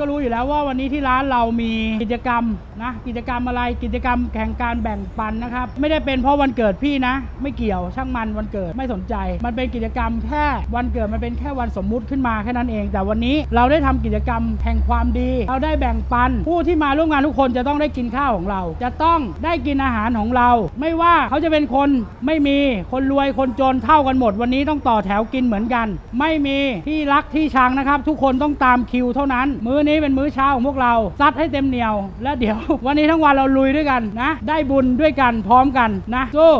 ก็รู้อยู่แล้วว่าวันนี้ที่ร้านเรามีกิจกรรมนะกิจกรรมอะไรกิจกรรมแข่งการแบ่งปันนะครับ ไม่ได้เป็นเพราะวันเกิดพี่นะ ไม่เกี่ยวช่างมันวันเกิดไม่สนใจ มันเป็นกิจกรรมแค่วันเกิดมันเป็นแค่วันสมมุติขึ้นมาแค่นั้นเอง แต่วันนี้เราได้ทำกิจกรรมแห่งความดี เราได้แบ่งปัน ผู้ที่มาร่วมงานทุกคนจะต้องได้กินข้าวของเรา จะต้องได้กินอาหารของเรา ไม่ว่าเขาจะเป็นคนไม่มีคนรวยคนจนเท่ากันหมด วันนี้ต้องต่อแถวกินเหมือนกัน ไม่มีที่รักที่ชังนะครับ ทุกคนต้องตามคิวเท่านั้นมื้อนี้เป็นมื้อเช้าของพวกเราซัดให้เต็มเหนียว และเดี๋ยว วันนี้ทั้งวันเราลุยด้วยกันนะ ได้บุญด้วยกันพร้อมกันนะสู้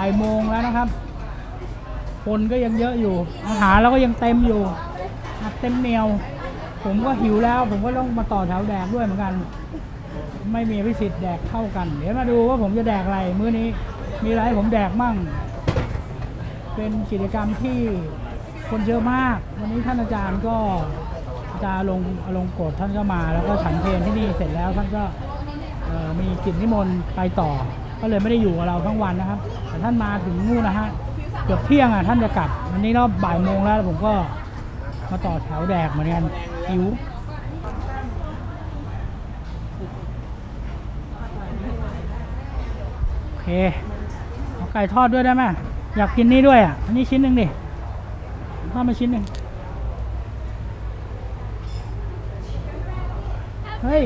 บ่ายโมงแล้วนะครับ คนก็ยังเยอะอยู่ อาหารเราก็ยังเต็มอยู่เต็มเหนียว ผมก็หิวแล้ว ผมก็ต้องมาต่อแถวแดกด้วยเหมือนกัน ไม่มีพิสิทธิ์แดกเท่ากัน เดี๋ยวมาดูว่าผมจะแดกอะไรมื้อนี้ มีอะไรผมแดกมั่ง เป็นกิจกรรมที่คนเยอะมาก วันนี้ท่านอาจารย์ก็อาจารย์ลงลงกฎท่านก็มา แล้วก็ฉันเพลที่นี่เสร็จแล้วท่านก็มีกิจนิมนต์ไปต่อ ก็เลยไม่ได้อยู่กับเราทั้งวันนะครับ แต่ท่านมาถึงนู่นนะฮะเกือบเที่ยงอะท่านจะกลับวันนี้ก็บ่ายโมงแล้วผมก็มาต่อแถวแดกเหมือนกันหิวโอเคเอาไก่ทอดด้วยได้ไหมอยากกินนี่ด้วยอะอันนี้ชิ้นหนึ่งดิทอดมาชิ้นหนึ่งเฮ้ย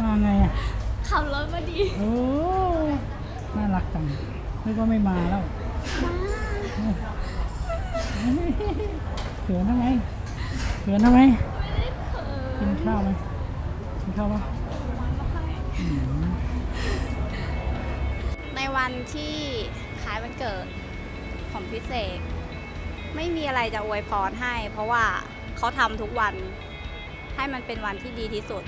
มาไงอะขับรถมาดีโอ้น่ารักจังนึกว่าไม่มาแล้วเขินทำไมเขินทำไมกินข้าวไหมกินข้าวปะอืมในวันที่คล้ายวันเกิดของพิเศษ ไม่มีอะไรจะอวยพรให้ เพราะว่าเขาทำทุกวันให้มันเป็นวันที่ดีที่สุด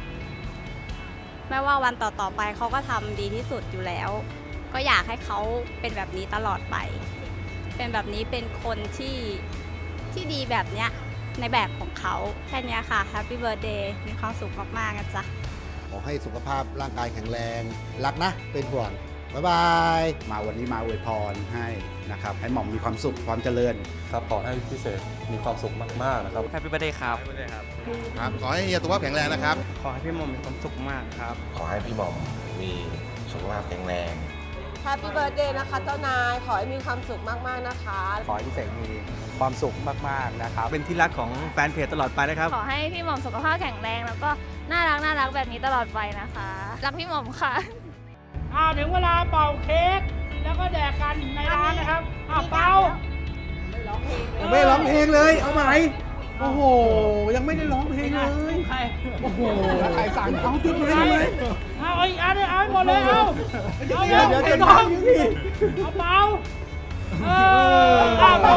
ไม่ว่าวันต่อๆไปเขาก็ทำดีที่สุดอยู่แล้ว ก็อยากให้เขาเป็นแบบนี้ตลอดไป เป็นแบบนี้เป็นคนที่ที่ดีแบบเนี้ยในแบบของเขาแค่นี้ค่ะ Happy Birthday มีความสุขมากๆนะจ๊ะขอให้สุขภาพร่างกายแข็งแรง รักนะ เป็นห่วง บ๊ายบาย มาวันนี้มาอวยพรให้นะครับ ให้หม่อมมีความสุขความเจริญ ครับขอให้พิเศษมีความสุขมากๆนะครับ แฮปปี้เบ t ร์ a เดย์ครับ ครับขอให้เฮียสุขภาพแข็งแรงนะครับ ขอให้พี่หมอมมีความสุขมากครับ ขอให้พี่หม่อมมีสุขภาพแข็งแรง แฮปปี้เบิร์ดเดย์นะคะเจ้านาย ขอให้มีความสุขมาก ๆ นะคะ ขอให้พิเศษมีความสุขมากๆนะครับ เป็นที่รักของแฟนเพจตลอดไปนะครับ ขอให้พี่หม่อมสุขภาพแข็งแรง แล้วก็น่ารักน่ารักแบบนี้ตลอดไปนะคะ รักพี่หม่อมค่ะ อ่าถึงเวลาเป่าเค้กแล้วก็แดกกันในร้านนะครับอ่าเป่าไม่ร้องเพลงเลย เอาไหมโอ้โห ยังไม่ได้ร้องเพลงเลย ใครโอ้โหใครสั่งเอาจุดเลยใครเลยเอาไอ้อันนี้เอาให้หมดเลยเอาเอาเดี๋ยวเร็วเดี๋ยวไอ้เดี๋ยวน้องเดี๋ยวเอาเป่าเอออ่าเป่า